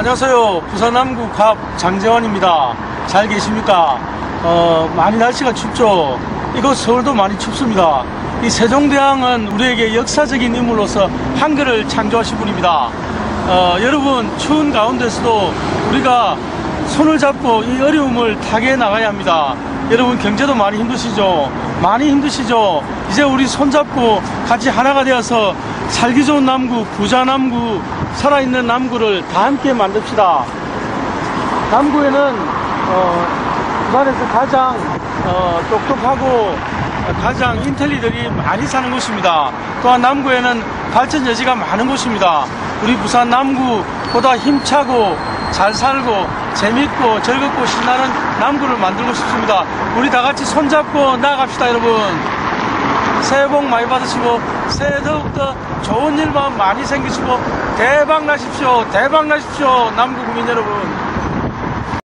안녕하세요. 부산 남구 갑 장재환입니다. 잘 계십니까? 어, 많이 날씨가 춥죠. 이곳 서울도 많이 춥습니다. 이 세종대왕은 우리에게 역사적인 인물로서 한글을 창조하신 분입니다. 어, 여러분 추운 가운데서도 우리가 손을 잡고 이 어려움을 타개 나가야 합니다. 여러분 경제도 많이 힘드시죠? 많이 힘드시죠? 이제 우리 손잡고 같이 하나가 되어서 살기 좋은 남구, 부자 남구, 살아있는 남구를 다 함께 만듭시다. 남구에는 어, 부산에서 가장 어, 똑똑하고 가장 인텔리들이 많이 사는 곳입니다. 또한 남구에는 발전 여지가 많은 곳입니다. 우리 부산 남구보다 힘차고 잘 살고 재밌고 즐겁고 신나는 남구를 만들고 싶습니다. 우리 다 같이 손잡고 나갑시다, 여러분. 새해 복 많이 받으시고 새해 더욱더 좋은 일만 많이 생기시고 대박 나십시오. 대박 나십시오. 남구 구민 여러분.